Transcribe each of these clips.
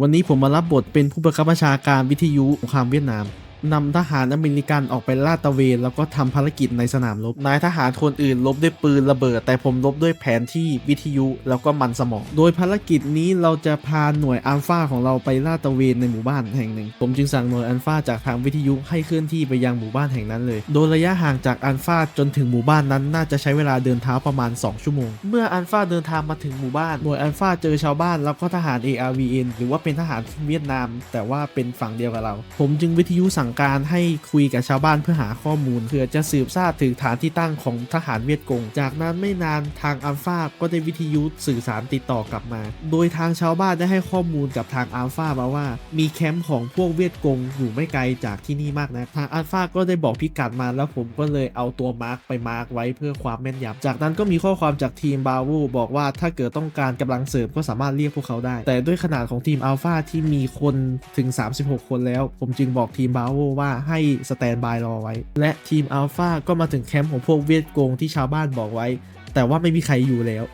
วันนี้ผมมารับบทเป็นผู้บังคับบัญชาการวิทยุสงครามเวียดนาม นำทหารอเมริกันออกไปลาดตระเวนแล้วก็ทำภารกิจในสนามรบ นายทหารคนอื่นลบด้วยปืนระเบิด แต่ผมลบด้วยแผนที่วิทยุแล้วก็มันสมอง โดยภารกิจนี้เราจะพาหน่วยอัลฟาของเราไปลาดตระเวนในหมู่บ้านแห่งหนึ่ง ผมจึงสั่งหน่วยอัลฟาจากทางวิทยุให้เคลื่อนที่ไปยังหมู่บ้านแห่งนั้นเลย โดยระยะห่างจากอัลฟาจนถึงหมู่บ้านนั้นน่าจะใช้เวลาเดินเท้าประมาณ 2 ชั่วโมง เมื่ออัลฟาเดินทางมาถึงหมู่บ้านหน่วยอัลฟาเจอชาวบ้านแล้วก็ทหาร ARVN หรือว่าเป็นทหารเวียดนาม แต่ว่าเป็นฝั่งเดียวกับเรา ผมจึงวิทยุสั่งการให้คุยกับชาวบ้านเพื่อหาข้อมูลเพื่อจะสืบทราบถึงฐานที่ตั้งของทหารเวียดกง จากนั้นไม่นานทางอัลฟาก็ได้วิทยุสื่อสารติดต่อกลับมา โดยทางชาวบ้านได้ให้ข้อมูลกับทางอัลฟามาว่า มีแคมป์ของพวกเวียดกงอยู่ไม่ไกลจากที่นี่มากนะทางอัลฟาก็ได้บอกพิกัดมาแล้วผมก็เลยเอาตัวมาร์กไปมาร์กไว้เพื่อความแม่นยำจากนั้นก็มีข้อความจากทีมบาวูบอกว่าถ้าเกิดต้องการกำลังเสริมก็สามารถเรียกพวกเขาได้ แต่ด้วยขนาดของทีมอัลฟาที่มีคนถึง 36 คนแล้ว ผมจึงบอกทีมบาวูว่าให้สแตนบายรอไว้ และทีมอัลฟาก็มาถึงแคมป์ของพวกเวียดกงที่ชาวบ้านบอกไว้ แต่ว่าไม่มีใครอยู่แล้ว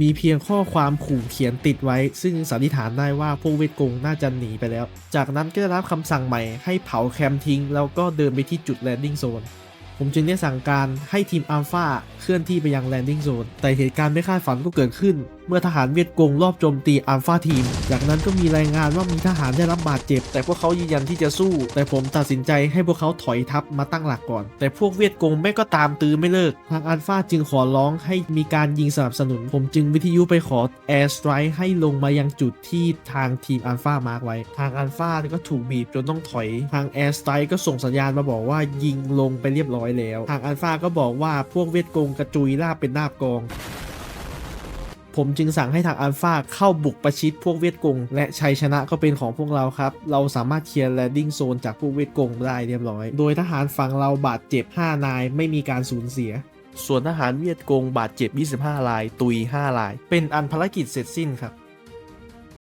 มีเพียงข้อความขู่เขียนติดไว้ ซึ่งสันนิษฐานได้ว่าพวกเวทกงน่าจะหนีไปแล้ว จากนั้นก็ได้รับคำสั่งใหม่ให้เผาแคมป์ทิ้ง แล้วก็เดินไปที่จุดแลนดิ้งโซนผมจึงได้สั่งการให้ทีมอัลฟาเคลื่อนที่ไปยังแลนดิ้งโซน แต่เหตุการณ์ไม่คาดฝันก็เกิดขึ้น เมื่อทหารเวียดกงรอบโจมตีอัลฟาทีม จากนั้นก็มีรายงานว่ามีทหารได้รับบาดเจ็บ แต่พวกเขายืนยันที่จะสู้ แต่ผมตัดสินใจให้พวกเขาถอยทัพมาตั้งหลักก่อน แต่พวกเวียดกงแม่ก็ตามตื้อไม่เลิก ทางอัลฟาจึงขอร้องให้มีการยิงสนับสนุน ผมจึงวิทยุไปขอแอร์สไตร์ให้ลงมายังจุดที่ทางทีมอัลฟามาร์กไว้ ทางอัลฟาก็ถูกบีบจนต้องถอย ทางแอร์สไตร์ก็ส่งสัญญาณมาบอกว่ายิงลงไปเรียบร้อยแล้ว ทางอัลฟาก็บอกว่าพวกเวียดกงกระจุยราบเป็นนาบกอง ผมจึงสั่งให้ทางอัลฟาเข้าบุกประชิดพวกเวียดกง และชัยชนะก็เป็นของพวกเราครับ เราสามารถเคลียร์แลนดิ้งโซนจากพวกเวียดกงได้เรียบร้อย โดยทหารฝั่งเราบาดเจ็บ 5 นาย ไม่มีการสูญเสีย ส่วนทหารเวียดกงบาดเจ็บ 25ราย ตุย 5 ราย เป็นอันภารกิจเสร็จสิ้นครับ